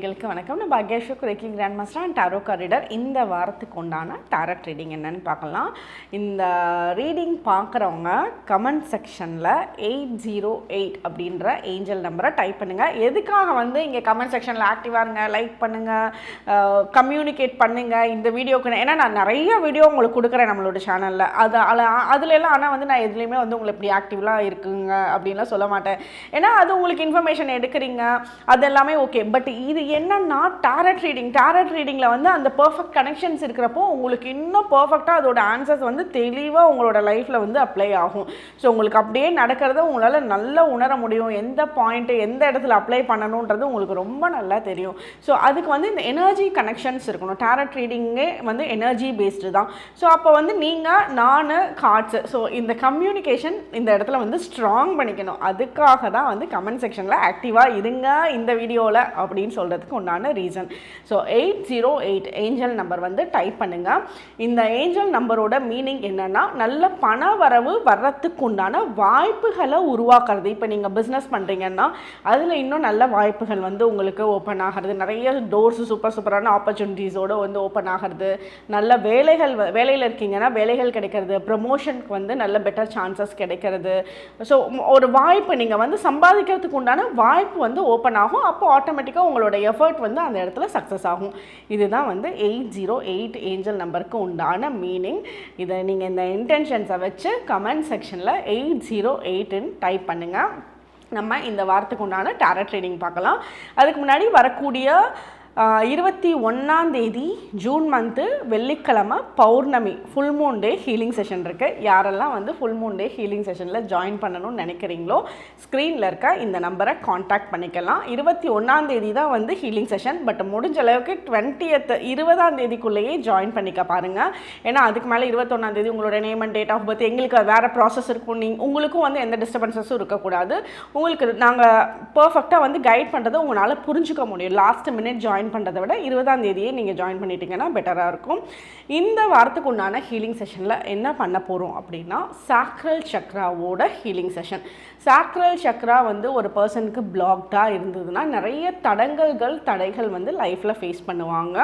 நேர்களுக்கு வணக்கம். நான் பாக்யேஷு குரேக்கி grand master and tarot reader இந்த வாரத்துக்கு உண்டான டாரட் ரீடிங் என்னன்னு பார்க்கலாம். இந்த ரீடிங் பார்க்குறவங்க கமெண்ட் செக்ஷனில் எயிட் ஜீரோ எயிட் அப்படின்ற ஏஞ்சல் நம்பரை டைப் பண்ணுங்கள் எதுக்காக வந்து இங்கே கமெண்ட் செக்ஷனில் ஆக்டிவாக இருங்க லைக் பண்ணுங்கள் கம்யூனிகேட் பண்ணுங்கள் இந்த வீடியோக்கு ஏன்னா நான் நிறைய வீடியோ உங்களுக்கு கொடுக்குறேன் நம்மளோட சேனலில். அது அதில் எல்லாம் ஆனால் வந்து நான் எதுலேயுமே வந்து உங்களை இப்படி ஆக்டிவ்லாம் இருக்குங்க அப்படின்லாம் சொல்ல மாட்டேன். ஏன்னா அது உங்களுக்கு இன்ஃபர்மேஷன் எடுக்கிறீங்க. அது எல்லாமே ஓகே. பட் இது என்னன்னா டேரட் ரீடிங் டேரட் ரீடிங்கில் வந்து அந்த பர்ஃபெக்ட் கனெக்ஷன்ஸ் இருக்கிறப்போ உங்களுக்கு இன்னும் பர்ஃபெக்டாக அதோட ஆன்சர்ஸ் வந்து தெளிவாக உங்களோட லைஃப்பில் வந்து அப்ளை ஆகும். ஸோ உங்களுக்கு அப்படியே நடக்கிறத உங்களால் நல்லா உணர முடியும். எந்த பாயிண்ட்டு எந்த இடத்துல அப்ளை பண்ணணுன்றது உங்களுக்கு ரொம்ப நல்லா தெரியும். ஸோ அதுக்கு வந்து இந்த எனர்ஜி கனெக்ஷன்ஸ் இருக்கணும். டேரட் ரீடிங்கே வந்து எனர்ஜி பேஸ்டு தான். ஸோ அப்போ வந்து நீங்கள் நான் கார்ட்ஸு ஸோ இந்த கம்யூனிகேஷன் இந்த இடத்துல வந்து ஸ்ட்ராங் பண்ணிக்கணும். அதுக்காக தான் வந்து கமெண்ட் செக்ஷனில் ஆக்டிவாக இருங்க இந்த வீடியோவில் அப்படின்னு சொல்கிறது பண்ணுறதுக்கு உண்டான reason so eight zero eight angel number வந்து டைப் பண்ணுங்கள் இந்த ஏஞ்சல் நம்பரோட மீனிங் என்னென்னா நல்ல பண வரவு வர்றதுக்கு உண்டான வாய்ப்புகளை உருவாக்குறது. இப்போ நீங்கள் பிஸ்னஸ் பண்ணுறீங்கன்னா அதில் இன்னும் நல்ல வாய்ப்புகள் வந்து உங்களுக்கு ஓப்பன் ஆகிறது. நிறைய டோர்ஸ் சூப்பர் சூப்பரான ஆப்பர்ச்சுனிட்டிஸோடு வந்து ஓப்பன் ஆகிறது. நல்ல வேலைகள் வேலையில் இருக்கீங்கன்னா வேலைகள் கிடைக்கிறது. ப்ரமோஷனுக்கு வந்து நல்ல பெட்டர் சான்சஸ் கிடைக்கிறது. ஸோ ஒரு வாய்ப்பு நீங்கள் வந்து சம்பாதிக்கிறதுக்கு உண்டான வாய்ப்பு வந்து ஓப்பன் ஆகும். அப்போ ஆட்டோமேட்டிக்காக உங்களுடைய எஃபர்ட் வந்து அந்த இடத்துல சக்ஸஸ் ஆகும். இதுதான் வந்து எயிட் ஜீரோ எயிட் ஏஞ்சல் நம்பருக்கு உண்டான மீனிங். இதை நீங்கள் இந்த இன்டென்ஷன்ஸை வச்சு கமெண்ட் செக்ஷனில் எயிட் ஜீரோ எயிட்டுன்னு டைப் பண்ணுங்கள் நம்ம இந்த வாரத்துக்கு உண்டான டேரட் ட்ரைனிங் பார்க்கலாம். அதுக்கு முன்னாடி வரக்கூடிய இருபத்தி ஒன்றாம் தேதி ஜூன் மந்த்து வெள்ளிக்கிழமை பௌர்ணமி full moon day healing session இருக்குது யாரெல்லாம் வந்து ஃபுல் மூன் டே ஹீலிங் செஷனில் ஜாயின் பண்ணணும்னு நினைக்கிறீங்களோ ஸ்க்ரீனில் இருக்க இந்த நம்பரை காண்டாக்ட் பண்ணிக்கலாம். இருபத்தி ஒன்றாம் தேதி தான் வந்து ஹீலிங் செஷன் பட் முடிஞ்ச அளவுக்கு டுவெண்ட்டியத்து இருபதாம் தேதிக்குள்ளேயே ஜாயின் பண்ணிக்க பாருங்கள் ஏன்னா அதுக்கு மேலே இருபத்தொன்னாம் தேதி உங்களோட name and date of birth எங்களுக்கு வேறு ப்ராசஸ் இருக்கும். நீங்கள் உங்களுக்கும் வந்து எந்த டிஸ்டர்பன்சஸும் இருக்கக்கூடாது. உங்களுக்கு நாங்கள் பர்ஃபெக்டாக வந்து கைட் பண்ணுறதை உங்களால் புரிஞ்சுக்க முடியும். லாஸ்ட் மினிட் ஜாயின் ஜாயின் பண்ணுறதை விட இருபதாம் தேதியே நீங்கள் ஜாயின் பண்ணிட்டீங்கன்னா பெட்டராக இருக்கும். இந்த வாரத்துக்கு உண்டான ஹீலிங் செஷனில் என்ன பண்ண போகிறோம் அப்படின்னா சாக்ரல் சக்ராவோட ஹீலிங் செஷன் சாக்ரல் சக்ரா வந்து ஒரு பர்சனுக்கு பிளாக்டாக இருந்ததுன்னா நிறைய தடங்கல்கள் தடைகள் வந்து லைஃப்பில் ஃபேஸ் பண்ணுவாங்க.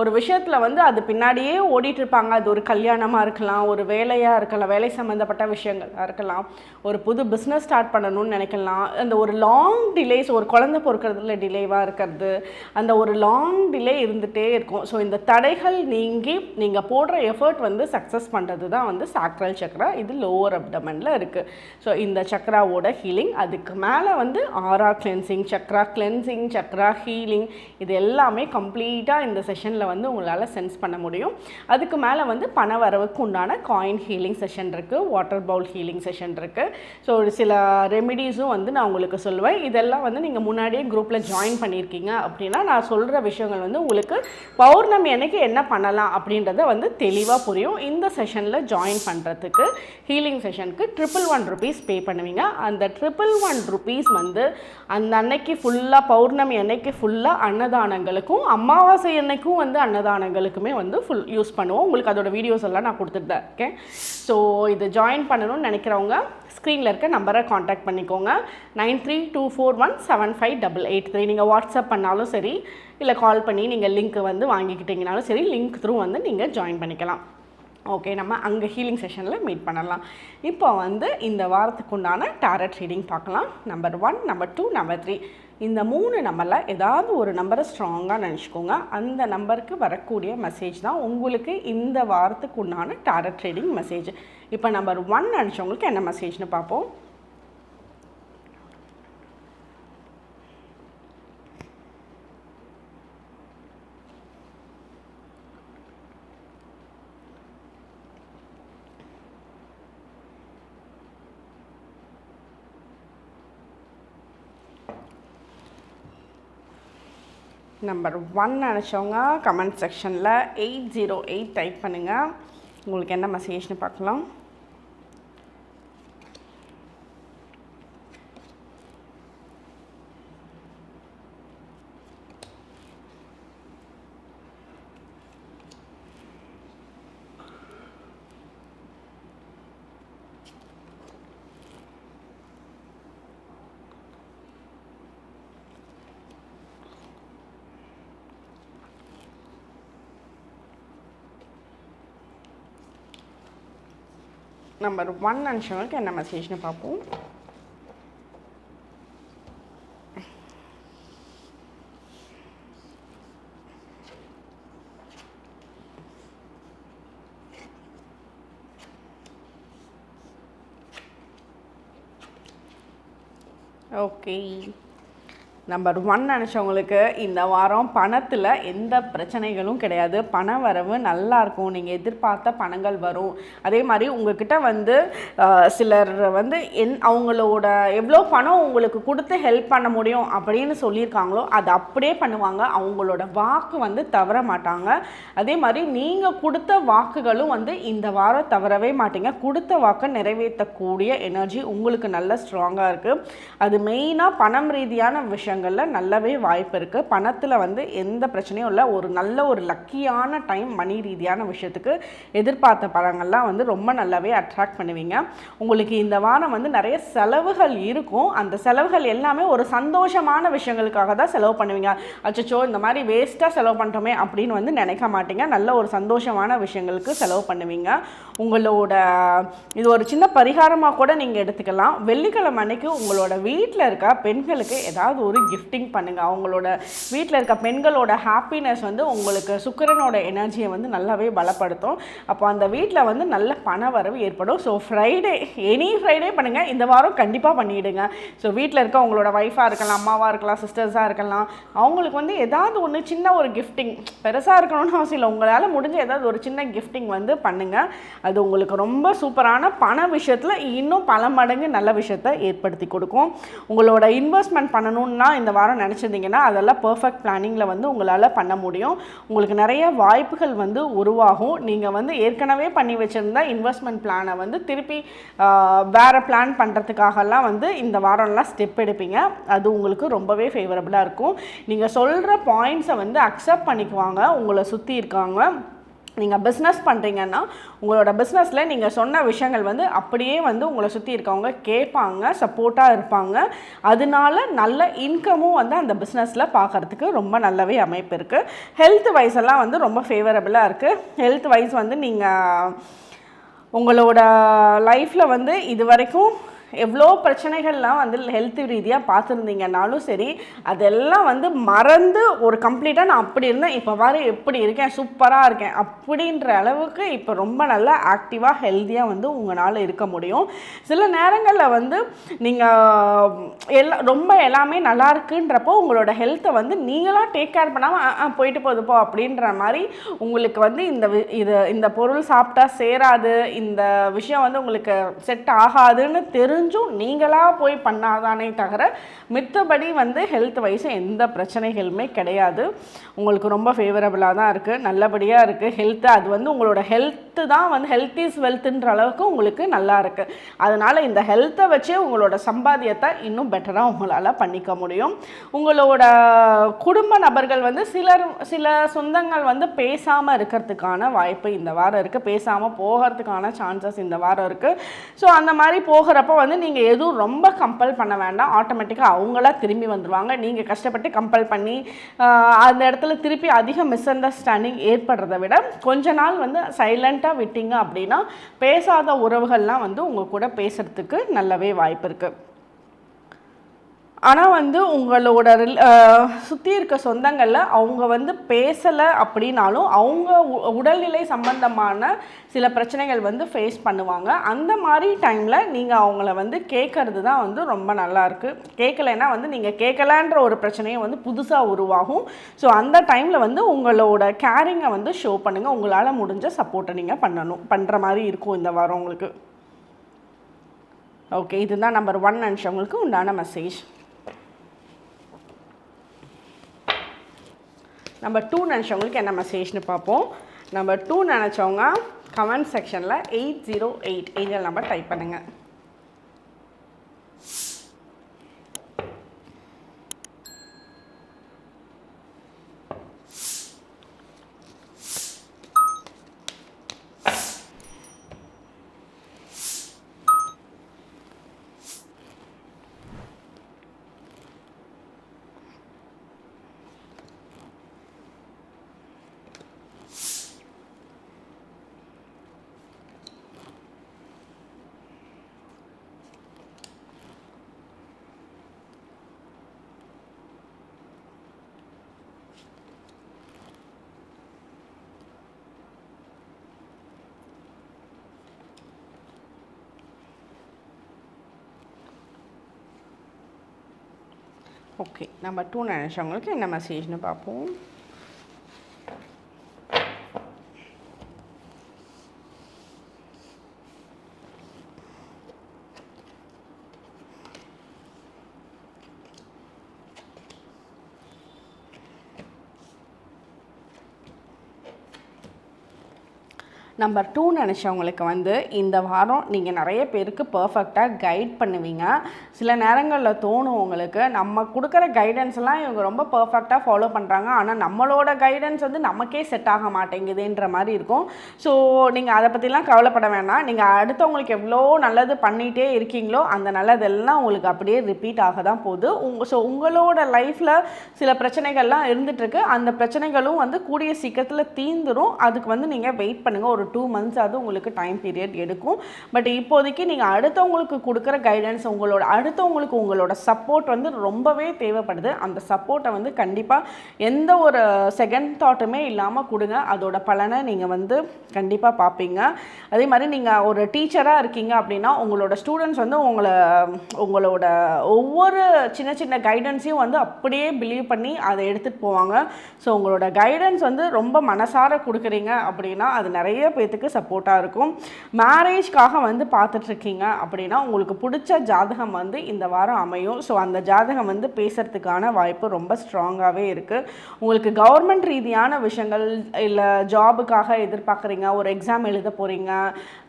ஒரு விஷயத்தில் வந்து அது பின்னாடியே ஓடிட்டு இருப்பாங்க. அது ஒரு கல்யாணமாக இருக்கலாம் ஒரு வேலையாக இருக்கலாம் வேலை சம்மந்தப்பட்ட விஷயங்களாக இருக்கலாம் ஒரு புது பிஸ்னஸ் ஸ்டார்ட் பண்ணணும்னு நினைக்கலாம். அந்த ஒரு லாங் டிலேஸ் ஒரு குழந்தை பொறுக்கிறதுல டிலேவாக இருக்கிறது. அந்த ஒரு லாங் டிலே இருந்துகிட்டே இருக்கும். ஸோ இந்த தடைகள் நீங்கி நீங்கள் போடுற எஃபர்ட் வந்து சக்ஸஸ் பண்ணுறது தான் வந்து சாக்ரல் சக்ரா இது லோவர் அப்டமனில் இருக்குது ஸோ இந்த சக்ராவோட ஹீலிங் அதுக்கு மேலே வந்து aura cleansing chakra cleansing chakra healing இது எல்லாமே கம்ப்ளீட்டாக இந்த செஷனில் வந்து உங்களால் சென்ஸ் பண்ண முடியும். அதுக்கு மேலே வந்து பண வரவுக்கு உண்டான காயின் ஹீலிங் செஷன் இருக்குது வாட்டர் பவுல் ஹீலிங் செஷன் இருக்குது ஸோ ஒரு சில ரெமிடிஸும் வந்து நான் உங்களுக்கு சொல்லுவேன். இதெல்லாம் வந்து நீங்கள் முன்னாடியே குரூப்பில் ஜாயின் பண்ணியிருக்கீங்க அப்படின்னா நான் சொல்கிற விஷயங்கள் வந்து உங்களுக்கு பௌர்ணமி அன்னைக்கு என்ன பண்ணலாம் அப்படின்றத வந்து தெளிவாக புரியும். இந்த செஷனில் ஜாயின் பண்ணுறதுக்கு ஹீலிங் செஷனுக்கு ட்ரிபிள் ஒன் ருபீஸ் பே பண்ணுவீங்க. அந்த ட்ரிபிள் ஒன் ருபீஸ் வந்து அந்த அன்னைக்கு ஃபுல்லாக பௌர்ணமி அன்னைக்கு ஃபுல்லாக அன்னதானங்களுக்கும் அமாவாசை அன்னைக்கும் வந்து அன்னதானங்களுக்குமே வந்து ஃபுல் யூஸ் பண்ணுவோம். உங்களுக்கு அதோட வீடியோஸ் எல்லாம் நான் கொடுத்துட்டு தான் இருக்கேன். ஸோ இது ஜாயின் பண்ணணும்னு நினைக்கிறவங்க ஸ்க்ரீனில் இருக்க நம்பரை காண்டாக்ட் பண்ணிக்கோங்க. Nine three two four one seven five double eight three. நீங்கள் வாட்ஸ்அப் பண்ணாலும் சரி இல்லை கால் பண்ணி நீங்கள் லிங்க் வந்து வாங்கிக்கிட்டீங்கனாலும் சரி லிங்க் த்ரூ வந்து நீங்கள் ஜாயின் பண்ணிக்கலாம். ஓகே நம்ம அங்கே ஹீலிங் செஷனில் மீட் பண்ணலாம். இப்போ வந்து இந்த வாரத்துக்கு உண்டான டேரட் ரீடிங் பார்க்கலாம். Number one number two number three இந்த மூணு நம்பரில் ஏதாவது ஒரு நம்பரை ஸ்ட்ராங்காக நினச்சிக்கோங்க. அந்த நம்பருக்கு வரக்கூடிய மெசேஜ் தான் உங்களுக்கு இந்த வாரத்துக்கு உண்டான டேரட் ட்ரேடிங் மெசேஜ் இப்போ நம்பர் ஒன் நினச்சவங்களுக்கு என்ன மெசேஜ்னு பார்ப்போம். நம்பர் ஒன் நினச்சவங்க கமெண்ட் செக்ஷனில் எயிட் ஜீரோ எயிட் டைப் பண்ணுங்கள் உங்களுக்கு என்ன மெசேஜ்னு பார்க்கலாம். நம்பர் ஒன் நினச்சவங்களுக்கு என்ன மெசேஜ்னு பார்ப்போம் ஓகே நம்பர் ஒன் நினச்சவங்களுக்கு இந்த வாரம் பணத்தில் எந்த பிரச்சனைகளும் கிடையாது. பண வரவு நல்லா இருக்கும். நீங்கள் எதிர்பார்த்த பணங்கள் வரும். அதே மாதிரி உங்ககிட்ட வந்து சிலர் வந்து என் அவங்களோட எவ்வளோ பணம் உங்களுக்கு கொடுத்து ஹெல்ப் பண்ண முடியும் அப்படின்னு சொல்லியிருக்காங்களோ அதை அப்படியே பண்ணுவாங்க. அவங்களோட வாக்கு வந்து தவற மாட்டாங்க. அதே மாதிரி நீங்கள் கொடுத்த வாக்குகளும் வந்து இந்த வாரம் தவறவே மாட்டீங்க. கொடுத்த வாக்கை நிறைவேற்றக்கூடிய எனர்ஜி உங்களுக்கு நல்ல ஸ்ட்ராங்காக இருக்குது அது மெயினாக பணம் ரீதியான விஷயம் விஷயங்களில் நல்லாவே வாய்ப்பு இருக்குது பணத்தில் வந்து எந்த பிரச்சனையும் இல்லை. ஒரு நல்ல ஒரு லக்கியான டைம் மணி ரீதியான விஷயத்துக்கு எதிர்பார்த்த பழங்கள்லாம் வந்து ரொம்ப நல்லாவே அட்ராக்ட் பண்ணுவீங்க. உங்களுக்கு இந்த வாரம் வந்து நிறைய செலவுகள் இருக்கும். அந்த செலவுகள் எல்லாமே ஒரு சந்தோஷமான விஷயங்களுக்காக தான் செலவு பண்ணுவீங்க. அச்சச்சோ இந்த மாதிரி வேஸ்ட்டாக செலவு பண்ணுறோமே அப்படின்னு வந்து நினைக்க மாட்டீங்க. நல்ல ஒரு சந்தோஷமான விஷயங்களுக்கு செலவு பண்ணுவீங்க. உங்களோட இது ஒரு சின்ன பரிகாரமாக கூட நீங்கள் எடுத்துக்கலாம். வெள்ளிக்கிழமை அன்னைக்கு உங்களோட வீட்டில் இருக்க பெண்களுக்கு ஏதாவது ஒரு கிஃப்டிங் பண்ணுங்கள் அவங்களோட வீட்டில் இருக்க பெண்களோட ஹாப்பினஸ் வந்து உங்களுக்கு சுக்கிரனோட எனர்ஜியை வந்து நல்லாவே பலப்படுத்தும். அப்போ அந்த வீட்டில் வந்து நல்ல பண வரவு ஏற்படும். ஸோ ஃப்ரைடே எனி ஃப்ரைடே பண்ணுங்கள் இந்த வாரம் கண்டிப்பாக பண்ணிவிடுங்க ஸோ வீட்டில் இருக்க உங்களோட ஒய்ஃபாக இருக்கலாம் அம்மாவாக இருக்கலாம் சிஸ்டர்ஸாக இருக்கலாம் அவங்களுக்கு வந்து ஏதாவது ஒன்று சின்ன ஒரு கிஃப்டிங் பெருசாக இருக்கணும்னு அவசியம் இல்லை. உங்களால் முடிஞ்ச ஏதாவது ஒரு சின்ன கிஃப்டிங் வந்து பண்ணுங்கள் அது உங்களுக்கு ரொம்ப சூப்பரான பண விஷயத்தில் இன்னும் பல மடங்கு நல்ல விஷயத்தை ஏற்படுத்தி கொடுக்கும். உங்களோட இன்வெஸ்ட்மெண்ட் பண்ணணும்னா இந்த வாரம் நினச்சிருந்தீங்கன்னா அதெல்லாம் பர்ஃபெக்ட் பிளானிங்கில் வந்து உங்களால் பண்ண முடியும். உங்களுக்கு நிறைய வாய்ப்புகள் வந்து உருவாகும். நீங்கள் வந்து ஏற்கனவே பண்ணி வச்சுருந்த இன்வெஸ்ட்மெண்ட் பிளானை வந்து திருப்பி வேறு பிளான் பண்ணுறதுக்காகலாம் வந்து இந்த வாரம்லாம் ஸ்டெப் எடுப்பீங்க. அது உங்களுக்கு ரொம்பவே ஃபேவரபுளாக இருக்கும். நீங்கள் சொல்கிற பாயிண்ட்ஸை வந்து அக்செப்ட் பண்ணிக்குவாங்க. உங்களை சுற்றி இருக்காங்க நீங்கள் பிஸ்னஸ் பண்ணுறீங்கன்னா உங்களோட பிஸ்னஸில் நீங்கள் சொன்ன விஷயங்கள் வந்து அப்படியே வந்து உங்களை சுற்றி இருக்கவங்க கேட்பாங்க சப்போர்ட்டாக இருப்பாங்க. அதனால நல்ல இன்கமும் வந்து அந்த பிஸ்னஸில் பார்க்கறதுக்கு ரொம்ப நல்லாவே அமைப்பு இருக்குது ஹெல்த் வைஸ் எல்லாம் வந்து ரொம்ப ஃபேவரபுளாக இருக்குது ஹெல்த் வைஸ் வந்து நீங்கள் உங்களோட லைஃப்பில் வந்து இது வரைக்கும் எவ்வளோ பிரச்சனைகள்லாம் வந்து ஹெல்த் ரீதியாக பார்த்துருந்தீங்கனாலும் சரி அதெல்லாம் வந்து மறந்து ஒரு கம்ப்ளீட்டாக நான் அப்படி இருந்தேன். இப்போ பாரு எப்படி இருக்கேன்? சூப்பராக இருக்கேன். அப்படின்ற அளவுக்கு இப்போ ரொம்ப நல்லா ஆக்டிவாக ஹெல்த்தியாக வந்து உங்களால் இருக்க முடியும். சில நேரங்களில் வந்து நீங்கள் எல்லா ரொம்ப எல்லாமே நல்லா இருக்குன்றப்போ உங்களோட ஹெல்த்தை வந்து நீங்களாக டேக் கேர் பண்ணாமல் போயிட்டு போதுப்போ அப்படின்ற மாதிரி உங்களுக்கு வந்து இந்த இது இந்த பொருள் சாப்பிட்டா சேராது. இந்த விஷயம் வந்து உங்களுக்கு செட் ஆகாதுன்னு தெரிஞ்சும் நீங்களாக போய் பண்ணாதானே தவிர மித்தபடி வந்து ஹெல்த் வைஸ் எந்த பிரச்சனைகளுமே கிடையாது. உங்களுக்கு ரொம்ப ஃபேவரபுளாக தான் இருக்குது நல்லபடியாக இருக்குது ஹெல்த்து அது வந்து உங்களோட ஹெல்த்து தான் வந்து ஹெல்த் இஸ் வெல்த்துன்ற அளவுக்கு உங்களுக்கு நல்லா இருக்குது அதனால் இந்த ஹெல்த்தை வச்சே உங்களோட சம்பாத்தியத்தை இன்னும் பெட்டராக உங்களால் பண்ணிக்க முடியும். உங்களோட குடும்ப நபர்கள் வந்து சிலர் சில சொந்தங்கள் வந்து பேசாமல் இருக்கிறதுக்கான வாய்ப்பு இந்த வாரம் இருக்குது பேசாமல் போகிறதுக்கான சான்சஸ் இந்த வாரம் இருக்குது ஸோ அந்த மாதிரி போகிறப்ப வந்து வந்து நீங்கள் எதுவும் ரொம்ப கம்பல் பண்ண வேண்டாம். ஆட்டோமேட்டிக்காக அவங்களா திரும்பி வந்துடுவாங்க நீங்கள் கஷ்டப்பட்டு கம்பல் பண்ணி அந்த இடத்துல திருப்பி அதிக மிஸ் அண்டர்ஸ்டாண்டிங் ஏற்படுறத விட கொஞ்ச நாள் வந்து சைலண்ட்டாக விட்டீங்க அப்படின்னா பேசாத உறவுகள்லாம் வந்து உங்கள் கூட பேசுகிறதுக்கு நல்லாவே வாய்ப்பு இருக்குது ஆனால் வந்து உங்களோட சுற்றி இருக்க சொந்தங்களில் அவங்க வந்து பேசலை அப்படின்னாலும் அவங்க உ- உடல்நிலை சம்பந்தமான சில பிரச்சனைகள் வந்து ஃபேஸ் பண்ணுவாங்க. அந்த மாதிரி டைமில் நீங்கள் அவங்கள வந்து கேட்கறது தான் வந்து ரொம்ப நல்லாயிருக்கு கேட்கலைன்னா வந்து நீங்கள் கேட்கலன்ற ஒரு பிரச்சனையும் வந்து புதுசாக உருவாகும். ஸோ அந்த டைமில் வந்து உங்களோட கேரிங்கை வந்து ஷோ பண்ணுங்கள் உங்களால் முடிஞ்ச சப்போர்ட்டை நீங்கள் பண்ணணும். பண்ணுற மாதிரி இருக்கும் இந்த வாரம் உங்களுக்கு. ஓகே இதுதான் நம்பர் ஒன் நினச்சவங்களுக்கு உண்டான மெசேஜ் நம்பர் டூ நினச்சவங்களுக்கு என்ன மெசேஜ்னு பார்ப்போம். நம்பர் டூ நினச்சவங்க கமெண்ட் செக்ஷனில் eight zero eight angel number type பண்ணுங்கள் ஓகே நம்ம டூ நினச்சவங்களுக்கு என்ன மெசேஜ்னு பார்ப்போம் நம்பர் டூ நினச்சவங்களுக்கு வந்து இந்த வாரம் நீங்கள் நிறைய பேருக்கு பர்ஃபெக்டாக கைட் பண்ணுவீங்க. சில நேரங்களில் தோணும் உங்களுக்கு நம்ம கொடுக்குற கைடன்ஸ்லாம் இவங்க ரொம்ப பர்ஃபெக்டாக ஃபாலோ பண்ணுறாங்க ஆனால் நம்மளோட கைடன்ஸ் வந்து நமக்கே செட் ஆக மாட்டேங்குதுன்ற மாதிரி இருக்கும். ஸோ நீங்கள் அதை பற்றிலாம் கவலைப்பட வேணாம். நீங்கள் அடுத்தவங்களுக்கு எவ்வளோ நல்லது பண்ணிகிட்டே இருக்கீங்களோ அந்த நல்லதெல்லாம் உங்களுக்கு அப்படியே ரிப்பீட் ஆக தான் போகுது. உங்க ஸோ உங்களோட லைஃப்பில் சில பிரச்சனைகள்லாம் இருந்துகிட்ருக்கு அந்த பிரச்சனைகளும் வந்து கூடிய சீக்கிரத்தில் தீந்துடும் அதுக்கு வந்து நீங்கள் வெயிட் பண்ணுங்கள் ஒரு டூ மந்த்ஸ் அது உங்களுக்கு டைம் பீரியட் எடுக்கும். பட் இப்போதைக்கு நீங்கள் அடுத்தவங்களுக்கு கொடுக்குற கைடன்ஸ் உங்களோட அடுத்தவங்களுக்கு உங்களோட சப்போர்ட் வந்து ரொம்பவே தேவைப்படுது. அந்த சப்போர்ட்டை வந்து கண்டிப்பாக எந்த ஒரு செகண்ட் தாட்டுமே இல்லாமல் கொடுங்க. அதோட பலனை நீங்கள் வந்து கண்டிப்பாக பார்ப்பீங்க அதே மாதிரி நீங்கள் ஒரு டீச்சராக இருக்கீங்க அப்படின்னா உங்களோட ஸ்டூடெண்ட்ஸ் வந்து உங்களை உங்களோட ஒவ்வொரு சின்ன சின்ன கைடன்ஸையும் வந்து அப்படியே பிலீவ் பண்ணி அதை எடுத்துகிட்டு போவாங்க. ஸோ உங்களோட கைடன்ஸ் வந்து ரொம்ப மனசார கொடுக்குறீங்க அப்படின்னா அது நிறைய பேத்துக்கு சப்போர்ட்டாக இருக்கும். மேரேஜ்க்காக வந்து பார்த்துட்ருக்கீங்க அப்படின்னா உங்களுக்கு பிடிச்ச ஜாதகம் வந்து இந்த வாரம் அமையும். ஸோ அந்த ஜாதகம் வந்து பேசுகிறதுக்கான வாய்ப்பு ரொம்ப ஸ்ட்ராங்காகவே இருக்குது உங்களுக்கு கவர்மெண்ட் ரீதியான விஷயங்கள் இல்லை ஜாபுக்காக எதிர்பார்க்குறீங்க ஒரு எக்ஸாம் எழுத போகிறீங்க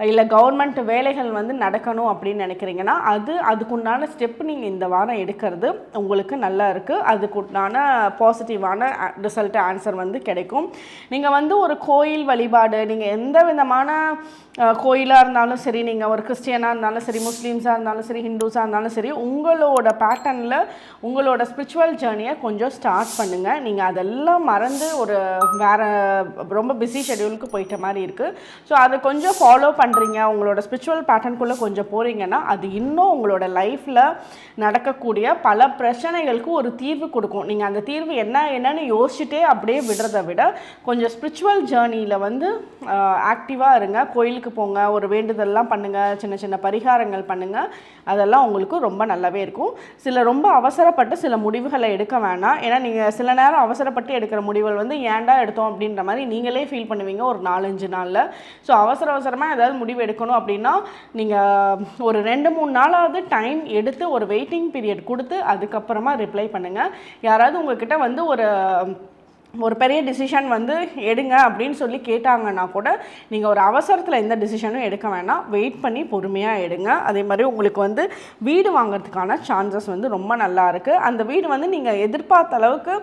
இல்லை கவர்மெண்ட் வேலைகள் வந்து நடக்கணும் அப்படின்னு நினைக்கிறீங்கன்னா அது அதுக்குண்டான ஸ்டெப் நீங்கள் இந்த வாரம் எடுக்கிறது உங்களுக்கு நல்லா இருக்குது அதுக்குண்டான பாசிட்டிவான ரிசல்ட் ஆன்சர் வந்து கிடைக்கும். நீங்கள் வந்து ஒரு கோயில் வழிபாடு நீங்கள் எந்த விதமான கோயிலாக இருந்தாலும் சரி நீங்கள் ஒரு கிறிஸ்டியனாக இருந்தாலும் சரி முஸ்லீம்ஸாக இருந்தாலும் சரி ஹிந்துஸாக இருந்தாலும் சரி உங்களோட பேட்டர்னில் உங்களோட ஸ்பிரிச்சுவல் ஜேர்னியை கொஞ்சம் ஸ்டார்ட் பண்ணுங்கள் நீங்கள் அதெல்லாம் மறந்து ஒரு வேறு ரொம்ப பிஸி ஷெடியூலுக்கு போயிட்ட மாதிரி இருக்குது ஸோ அதை கொஞ்சம் ஃபாலோ பண்ணுறீங்க உங்களோட ஸ்பிரிச்சுவல் பேட்டர்னுக்குள்ளே கொஞ்சம் போகிறீங்கன்னா அது இன்னும் உங்களோட லைஃப்பில் நடக்கக்கூடிய பல பிரச்சனைகளுக்கு ஒரு தீர்வு கொடுக்கும். நீங்கள் அந்த தீர்வு என்ன என்னன்னு யோசிச்சுட்டே அப்படியே விடுறதை விட கொஞ்சம் ஸ்பிரிச்சுவல் ஜேர்னியில் வந்து ஆக்டிவாக இருங்க. கோயிலுக்கு போங்க. ஒரு வேண்டுதல்லாம் பண்ணுங்கள் சின்ன சின்ன பரிகாரங்கள் பண்ணுங்கள் அதெல்லாம் உங்களுக்கு ரொம்ப நல்லாவே இருக்கும். சில ரொம்ப அவசரப்பட்டு சில முடிவுகளை எடுக்க வேணாம். ஏன்னா நீங்கள் சில நேரம் அவசரப்பட்டு எடுக்கிற முடிவுகள் வந்து ஏன்டா எடுத்தோம் அப்படின்ற மாதிரி நீங்களே ஃபீல் பண்ணுவீங்க ஒரு நாலஞ்சு நாளில். ஸோ அவசர அவசரமாக ஏதாவது முடிவு எடுக்கணும் அப்படின்னா நீங்கள் ஒரு ரெண்டு மூணு நாளாவது டைம் எடுத்து ஒரு வெயிட்டிங் பீரியட் கொடுத்து அதுக்கப்புறமா ரிப்ளை பண்ணுங்கள் யாராவது உங்ககிட்ட வந்து ஒரு ஒரு பெரிய டிசிஷன் வந்து எடுங்க அப்படின்னு சொல்லி கேட்டாங்கன்னா கூட நீங்கள் ஒரு அவசரத்தில் எந்த டிசிஷனும் எடுக்க வேணாம். வெயிட் பண்ணி பொறுமையாக எடுங்க. அதே மாதிரி உங்களுக்கு வந்து வீடு வாங்குறதுக்கான சான்சஸ் வந்து ரொம்ப நல்லா இருக்குது அந்த வீடு வந்து நீங்கள் எதிர்பார்த்த அளவுக்கு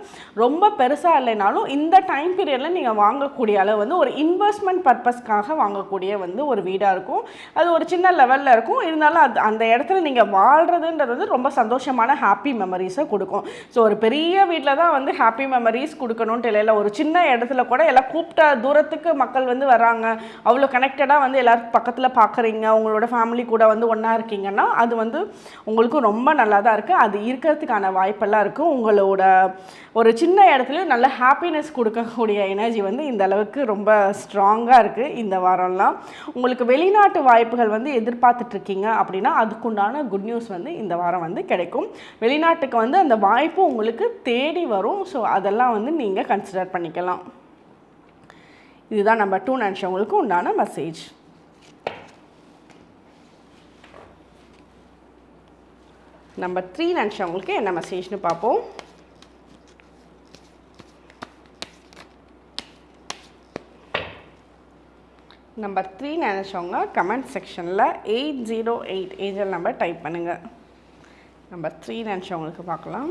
ரொம்ப பெருசாக இல்லைனாலும் இந்த டைம் பீரியடில் நீங்கள் வாங்கக்கூடிய அளவு வந்து ஒரு இன்வெஸ்ட்மெண்ட் பர்பஸ்க்காக வாங்கக்கூடிய வந்து ஒரு வீடாக இருக்கும். அது ஒரு சின்ன லெவலில் இருக்கும். இருந்தாலும் அது அந்த இடத்துல நீங்கள் வாழ்கிறதுன்றது வந்து ரொம்ப சந்தோஷமான ஹாப்பி மெமரிஸை கொடுக்கும். ஸோ ஒரு பெரிய வீட்டில் தான் வந்து ஹாப்பி மெமரிஸ் கொடுக்கணும் பண்ணணுன்ட்டு இல்லை ஒரு சின்ன இடத்துல கூட எல்லாம் கூப்பிட்ட தூரத்துக்கு மக்கள் வந்து வராங்க. அவ்வளோ கனெக்டடாக வந்து எல்லோரும் பக்கத்தில் பார்க்குறீங்க உங்களோட ஃபேமிலி கூட வந்து ஒன்றா இருக்கீங்கன்னா அது வந்து உங்களுக்கும் ரொம்ப நல்லா தான் இருக்குது அது இருக்கிறதுக்கான வாய்ப்பெல்லாம் இருக்குது உங்களோட ஒரு சின்ன இடத்துலையும் நல்ல ஹாப்பினஸ் கொடுக்கக்கூடிய எனர்ஜி வந்து இந்த அளவுக்கு ரொம்ப ஸ்ட்ராங்காக இருக்குது இந்த வாரம்லாம். உங்களுக்கு வெளிநாட்டு வாய்ப்புகள் வந்து எதிர்பார்த்துட்ருக்கீங்க அப்படின்னா அதுக்குண்டான குட் நியூஸ் வந்து இந்த வாரம் வந்து கிடைக்கும். வெளிநாட்டுக்கு வந்து அந்த வாய்ப்பு உங்களுக்கு தேடி வரும். ஸோ அதெல்லாம் வந்து நீங்கள் கன்சிடர் பண்ணிக்கலாம். இதுதான் நம்ம டூ நினச்சவங்களுக்கு உண்டான மெசேஜ் நம்பர் த்ரீ நினச்சவங்களுக்கு என்ன மெசேஜ்னு பார்ப்போம். நம்பர் த்ரீ நினச்சவங்க கமெண்ட் செக்ஷனில் eight zero eight angel number type பண்ணுங்கள் நம்பர் த்ரீ நினச்சவங்களுக்கு பார்க்கலாம்.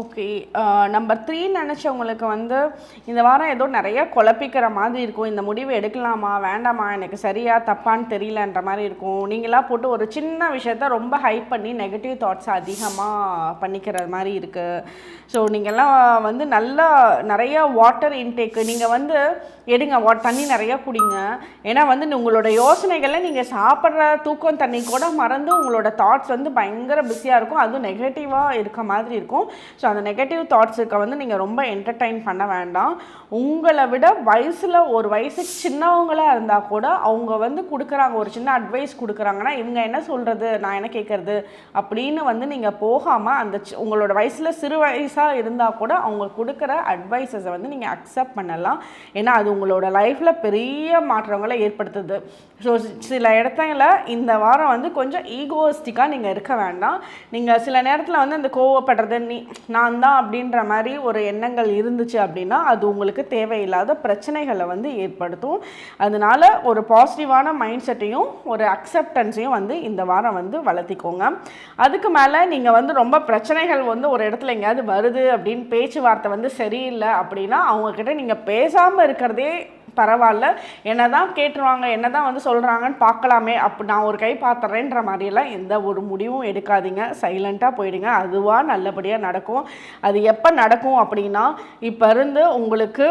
ஓகே நம்பர் uh, த்ரீ நினச்சவங்களுக்கு வந்து இந்த வாரம் ஏதோ நிறைய குழப்பிக்கிற மாதிரி இருக்கும். இந்த முடிவு எடுக்கலாமா வேண்டாமா எனக்கு சரியா தப்பான்னு தெரியலன்ற மாதிரி இருக்கும். நீங்களாம் போட்டு ஒரு சின்ன விஷயத்த ரொம்ப ஹைப் பண்ணி நெகட்டிவ் தாட்ஸ் அதிகமாக பண்ணிக்கிற மாதிரி இருக்குது ஸோ நீங்கள்லாம் வந்து நல்லா நிறைய வாட்டர் இன்டேக்கு நீங்கள் வந்து எடுங்க வா தண்ணி நிறையா குடிங்க. ஏன்னா வந்து உங்களோட யோசனைகளை நீங்கள் சாப்பிட்ற தூக்கம் தண்ணி கூட மறந்து உங்களோட தாட்ஸ் வந்து பயங்கர பிஸியாக இருக்கும். அதுவும் நெகட்டிவாக இருக்க மாதிரி இருக்கும். ஸோ அந்த நெகட்டிவ் தாட்ஸுக்கு வந்து நீங்கள் ரொம்ப என்டர்டைன் பண்ண வேண்டாம். உங்களை விட வயசில் ஒரு வயசு சின்னவங்களாக இருந்தால் கூட அவங்க வந்து கொடுக்குறாங்க ஒரு சின்ன அட்வைஸ் கொடுக்குறாங்கன்னா இவங்க என்ன சொல்கிறது நான் என்ன கேட்குறது அப்படின்னு வந்து நீங்கள் போகாமல் அந்த சி- உங்களோட வயசில் சிறு வயசாக இருந்தால் கூட அவங்க கொடுக்குற அட்வைஸஸை வந்து நீங்கள் அக்செப்ட் பண்ணலாம். ஏன்னா அது உங்களோட லைஃப்பில் பெரிய மாற்றங்களை ஏற்படுத்துது. ஸோ சில இடத்துல இந்த வாரம் வந்து கொஞ்சம் ஈகோஸ்டிக்காக நீங்கள் இருக்க வேண்டாம். நீங்கள் சில நேரத்தில் வந்து அந்த கோவப்படுறது நீ நான் தான் அப்படின்ற மாதிரி ஒரு எண்ணங்கள் இருந்துச்சு அப்படின்னா அது உங்களுக்கு தேவையில்லாத பிரச்சனைகளை வந்து ஏற்படுத்தும். அதனால ஒரு பாசிட்டிவான மைண்ட் செட்டையும் ஒரு அக்செப்டன்ஸையும் வந்து இந்த வாரம் வந்து வளர்த்திக்கோங்க. அதுக்கு மேலே நீங்கள் வந்து ரொம்ப பிரச்சனைகள் வந்து ஒரு இடத்துல எங்கேயாவது வருது அப்படின்னு பேச்சுவார்த்தை வந்து சரியில்லை அப்படின்னா அவங்கக்கிட்ட நீங்கள் பேசாமல் இருக்கிறதே பரவாயில்ல. என்ன தான் கேட்டுருவாங்க என்ன தான் வந்து சொல்கிறாங்கன்னு பார்க்கலாமே. அப்போ நான் ஒரு கை பார்த்துறேன்ற மாதிரியெல்லாம் எந்த ஒரு முடிவும் எடுக்காதீங்க. சைலண்ட்டாக போயிடுங்க. அதுவாக நல்லபடியாக நடக்கும். அது எப்போ நடக்கும் அப்படின்னா இப்போ இருந்து உங்களுக்கு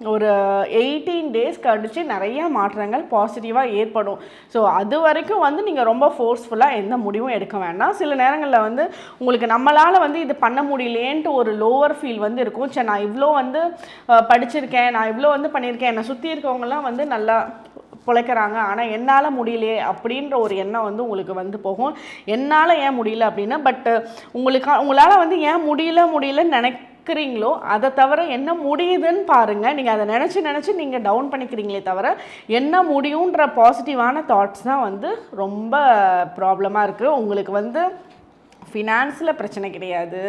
ஒரு எயிட்டீன் டேஸ் கழித்து நிறைய மாற்றங்கள் பாசிட்டிவாக ஏற்படும். ஸோ அது வரைக்கும் வந்து நீங்கள் ரொம்ப ஃபோர்ஸ்ஃபுல்லாக எந்த முடிவும் எடுக்க வேண்டாம். சில நேரங்களில் வந்து உங்களுக்கு நம்மளால் வந்து இது பண்ண முடியலேன்ட்டு ஒரு லோவர் ஃபீல் வந்து இருக்கும். சரி நான் இவ்வளோ வந்து படிச்சிருக்கேன் நான் இவ்வளோ வந்து பண்ணியிருக்கேன் என்னை சுற்றி இருக்கவங்கலாம் வந்து நல்லா பிழைக்கிறாங்க. ஆனால் என்னால் முடியலையே அப்படின்ற ஒரு எண்ணம் வந்து உங்களுக்கு வந்து போகும். என்னால் ஏன் முடியல அப்படின்னா பட் உங்களுக்கு உங்களால் வந்து ஏன் முடியல முடியலன்னு இருக்கிறீங்களோ அதை தவிர என்ன முடியுதுன்னு பாருங்கள் நீங்கள் அதை நினச்சி நினச்சி நீங்கள் டவுன் பண்ணிக்கிறீங்களே தவிர என்ன முடியுன்ற பாசிட்டிவான தாட்ஸ் தான் வந்து ரொம்ப ப்ராப்ளமாக இருக்குது உங்களுக்கு வந்து ஃபினான்ஸில் பிரச்சனை கிடையாது.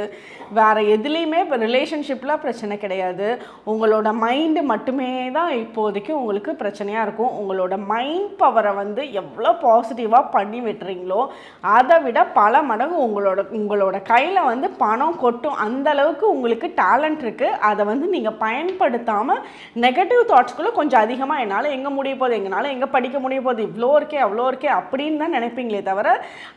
வேறு எதுலேயுமே இப்போ ரிலேஷன்ஷிப்பில் பிரச்சனை கிடையாது. உங்களோட மைண்டு மட்டுமே தான் இப்போதைக்கு உங்களுக்கு பிரச்சனையாக இருக்கும். உங்களோட மைண்ட் பவரை வந்து எவ்வளோ பாசிட்டிவாக பண்ணி விட்டுறீங்களோ அதை விட பல மடங்கு உங்களோட உங்களோட கையில் வந்து பணம் கொட்டும் அந்த அளவுக்கு உங்களுக்கு டேலண்ட் இருக்குது அதை வந்து நீங்கள் பயன்படுத்தாமல் நெகட்டிவ் தாட்ஸ்குள்ளே கொஞ்சம் அதிகமாக என்னால் எங்கே முடிய போகுது எங்களால் எங்கே படிக்க முடிய போகுது இவ்வளோ இருக்கே அவ்வளோ இருக்கே அப்படின்னு தான் நினைப்பீங்களே தவிர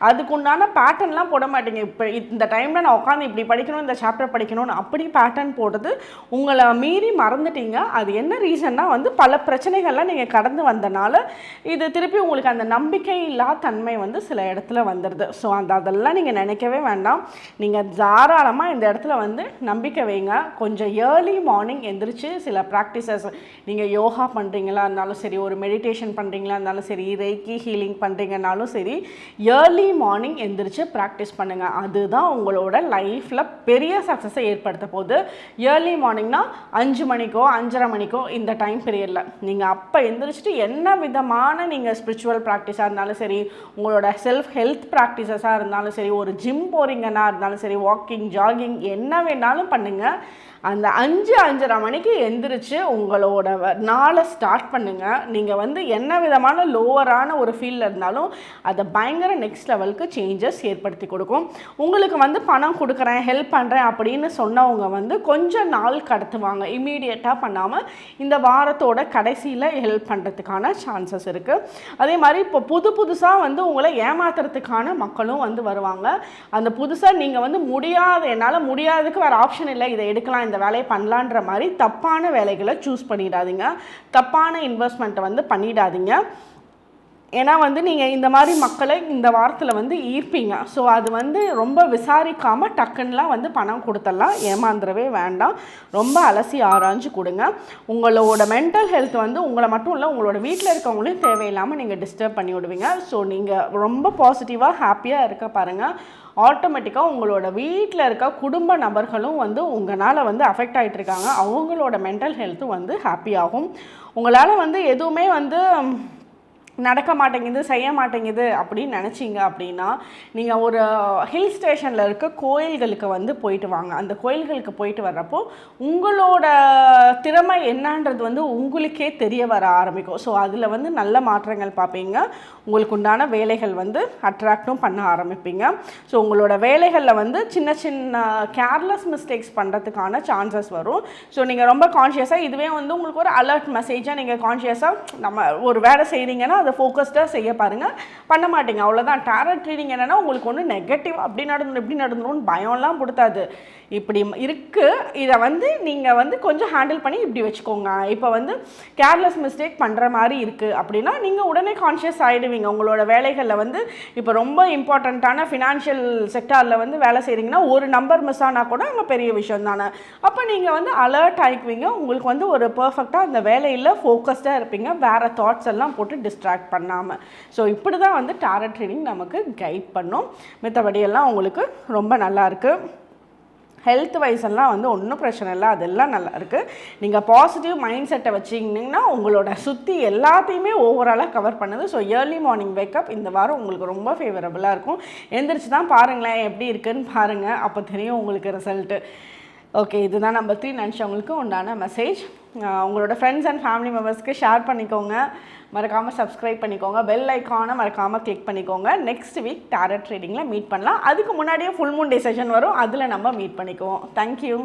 அதுக்குண்டான பேட்டர்ன்லாம் போட மாட்டேங்க. இப்போ இந்த டைமில் நான் உட்காந்து இப்படி படிக்கணும் இந்த சாப்டர் படிக்கணும்னு அப்படி பேட்டர்ன் போடுறது உங்களை மீறி மறந்துட்டீங்க. அது என்ன ரீசன்னா வந்து பல பிரச்சனைகள்லாம் நீங்கள் கடந்து வந்தனால இது திருப்பி உங்களுக்கு அந்த நம்பிக்கை இல்லா தன்மை வந்து சில இடத்துல வந்துடுது. ஸோ அந்த அதெல்லாம் நீங்கள் நினைக்கவே வேண்டாம். நீங்கள் தாராளமாக இந்த இடத்துல வந்து நம்பிக்கை வைங்க. கொஞ்சம் ஏர்லி மார்னிங் எந்திரிச்சு சில ப்ராக்டிசஸ் நீங்கள் யோகா பண்ணுறீங்களா இருந்தாலும் சரி ஒரு மெடிடேஷன் பண்ணுறீங்களா இருந்தாலும் சரி ரேக்கி ஹீலிங் பண்ணுறீங்கனாலும் சரி ஏர்லி மார்னிங் எந்திரிச்சு ப்ராக்டிஸ் பண்ணுங்கள் அதுதான் உங்களோட லைஃப்பில் பெரிய சக்ஸஸை ஏற்படுத்த போகுது. ஏர்லி மார்னிங்னா அஞ்சு மணிக்கோ அஞ்சரை மணிக்கோ இந்த டைம் பீரியடில் நீங்கள் அப்போ எந்திரிச்சிட்டு என்ன விதமான நீங்கள் ஸ்பிரிச்சுவல் ப்ராக்டிஸாக இருந்தாலும் சரி உங்களோட செல்ஃப் ஹெல்த் ப்ராக்டிசஸாக இருந்தாலும் சரி ஒரு ஜிம் போகிறீங்கன்னா இருந்தாலும் சரி வாக்கிங் ஜாகிங் என்ன வேணாலும் பண்ணுங்கள் அந்த அஞ்சு அஞ்சரை மணிக்கு எந்திரிச்சு உங்களோட நாளை ஸ்டார்ட் பண்ணுங்கள் நீங்கள் வந்து என்ன விதமான லோவரான ஒரு ஃபீல்டில் இருந்தாலும் அதை பயங்கர நெக்ஸ்ட் லெவலுக்கு சேஞ்சஸ் ஏற்படுத்தி கொடுக்கும். உங்களுக்கு வந்து பணம் கொடுக்குறேன் ஹெல்ப் பண்ணுறேன் அப்படின்னு சொன்னவங்க வந்து கொஞ்சம் நாள் கடத்துவாங்க. இமீடியட்டாக பண்ணாமல் இந்த வாரத்தோட கடைசியில் ஹெல்ப் பண்ணுறதுக்கான சான்சஸ் இருக்குது அதே மாதிரி இப்போ புது புதுசாக வந்து உங்களை ஏமாத்துறதுக்கான மக்களும் வந்து வருவாங்க. அந்த புதுசாக நீங்கள் வந்து முடியாத என்னால் முடியாததுக்கு வேறு ஆப்ஷன் இல்லை. இதை எடுக்கலாம் இந்த வேலையை பண்ணலான்ற மாதிரி தப்பான வேலைகளை சூஸ் பண்ணிடாதீங்க. தப்பான இன்வெஸ்ட்மெண்ட்டை வந்து பண்ணிடாதீங்க. ஏன்னா வந்து நீங்கள் இந்த மாதிரி மக்களை இந்த வாரத்தில் வந்து ஈர்ப்பீங்க. ஸோ அது வந்து ரொம்ப விசாரிக்காமல் டக்குன்னெலாம் வந்து பணம் கொடுத்துடலாம் ஏமாந்துடவே வேண்டாம். ரொம்ப அலசி ஆராய்ஞ்சு கொடுங்க. உங்களோட மென்டல் ஹெல்த் வந்து உங்களை மட்டும் இல்லை உங்களோட வீட்டில் இருக்கவங்களையும் தேவையில்லாமல் நீங்கள் டிஸ்டர்ப் பண்ணி விடுவீங்க. ஸோ நீங்கள் ரொம்ப பாசிட்டிவாக ஹாப்பியாக இருக்க பாருங்கள் ஆட்டோமேட்டிக்காக உங்களோட வீட்டில் இருக்க குடும்ப நபர்களும் வந்து உங்களால் வந்து அஃபெக்ட் ஆகிட்டு இருக்காங்க அவங்களோட மென்டல் ஹெல்த்தும் வந்து ஹாப்பியாகும் உங்களால் வந்து எதுவுமே வந்து நடக்க மாட்டேங்குது செய்ய மாட்டேங்குது அப்படின்னு நினச்சிங்க அப்படின்னா நீங்கள் ஒரு ஹில் ஸ்டேஷனில் இருக்க கோயில்களுக்கு வந்து போயிட்டு வாங்க. அந்த கோயில்களுக்கு போயிட்டு வர்றப்போ உங்களோட திறமை என்னன்றது வந்து உங்களுக்கே தெரிய வர ஆரம்பிக்கும். ஸோ அதில் வந்து நல்ல மாற்றங்கள் பார்ப்பீங்க. உங்களுக்கு உண்டான வேலைகள் வந்து அட்ராக்டும் பண்ண ஆரம்பிப்பீங்க. ஸோ உங்களோட வேலைகளில் வந்து சின்ன சின்ன கேர்லெஸ் மிஸ்டேக்ஸ் பண்ணுறதுக்கான சான்சஸ் வரும். ஸோ நீங்கள் ரொம்ப கான்ஷியஸாக இதுவே வந்து உங்களுக்கு ஒரு அலர்ட் மெசேஜாக நீங்கள் கான்ஷியஸாக நம்ம ஒரு வேலை செய்கிறீங்கன்னா அதை ஃபோக்கஸ்டாக செய்ய பாருங்கள் பண்ண மாட்டீங்க. அவ்வளோதான் டேரட் ரீடிங் என்னென்னா உங்களுக்கு ஒன்று நெகட்டிவ் அப்படி நடந்துடும் இப்படி நடந்துரும்னு பயம்லாம் கொடுத்தாது இப்படி இருக்குது இதை வந்து நீங்கள் வந்து கொஞ்சம் ஹேண்டில் பண்ணி இப்படி வச்சுக்கோங்க. இப்போ வந்து கேர்லெஸ் மிஸ்டேக் பண்ணுற மாதிரி இருக்குது அப்படின்னா நீங்கள் உடனே கான்ஷியஸ் ஆகிடுவீங்க உங்களோட வேலைகளில் வந்து இப்போ ரொம்ப இம்பார்ட்டண்ட்டான ஃபினான்ஷியல் செக்டாரில் வந்து வேலை செய்கிறீங்கன்னா ஒரு நம்பர் மிஸ் ஆனால் கூட அங்கே பெரிய விஷயம் தானே. அப்போ நீங்கள் வந்து அலர்ட் ஆகிக்குவீங்க உங்களுக்கு வந்து ஒரு பர்ஃபெக்டாக அந்த வேலையில் ஃபோக்கஸ்டாக இருப்பீங்க. வேறு தாட்ஸ் எல்லாம் போட்டு டிஸ்ட்ராக்ட் பண்ணாமல் ஸோ இப்படி தான் வந்து டேரட் ட்ரீனிங் நமக்கு கைட் பண்ணும். மித்தபடியெல்லாம் உங்களுக்கு ரொம்ப நல்லாயிருக்கு ஹெல்த் வைஸ் எல்லாம் வந்து ஒன்றும் பிரச்சனை இல்லை. அதெல்லாம் நல்லா இருக்குது நீங்கள் பாசிட்டிவ் மைண்ட் செட்டை வச்சிங்கன்னா உங்களோட சுற்றி எல்லாத்தையுமே ஓவராலாக கவர் பண்ணுது. ஸோ ஏர்லி மார்னிங் வேக்கப் இந்த வாரம் உங்களுக்கு ரொம்ப ஃபேவரபுளாக இருக்கும். எந்திரிச்சு தான் பாருங்களேன் எப்படி இருக்குன்னு பாருங்கள் அப்போ தெரியும் உங்களுக்கு ரிசல்ட்டு ஓகே இதுதான் நம்பர் த்ரீ நினச்சவங்களுக்கு உண்டான மெசேஜ் உங்களோட ஃப்ரெண்ட்ஸ் அண்ட் ஃபேமிலி மெம்பர்ஸ்க்கு ஷேர் பண்ணிக்கோங்க. மறக்காமல் சப்ஸ்கிரைப் பண்ணிக்கோங்க. பெல் ஐக்கானை மறக்காமல் கிளிக் பண்ணிக்கோங்க. நெக்ஸ்ட் வீக் டேரட் ட்ரேடிங்கில் மீட் பண்ணலாம். அதுக்கு முன்னாடியே ஃபுல் மூன் டே செஷன் வரும். அதில் நம்ம மீட் பண்ணிக்குவோம். தேங்க்யூ